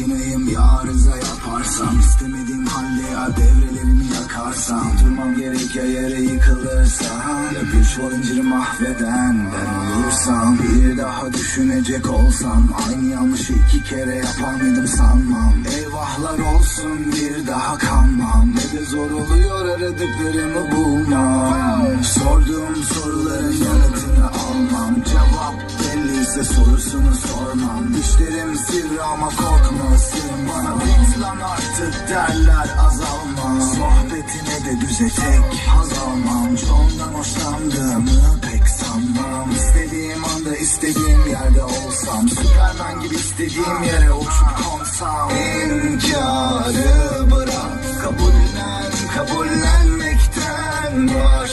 makineyim ya arıza yaparsam istemediğim halde ya devrelerimi yakarsam Durmam gerek ya yere yıkılırsam Ya bir çuval inciri mahveden ben olursam Bir daha düşünecek olsam Aynı yanlışı iki kere yapar mıydım sanmam. Eyvahlar olsun bir daha kanmam. Ne de zor oluyor aradıklarımı bulmam Size sorusunu sormam. Dişlerim sivri ama korkma Sırın bana bit lan artık derler azalma Sohbetine de düze tek haz almam. Çoğundan hoşlandığımı pek sanmam. İstediğim anda istediğim yerde olsam. Süpermen gibi istediğim yere uçup konsam. İnkarı bırak. Kabullen kabullenmekten var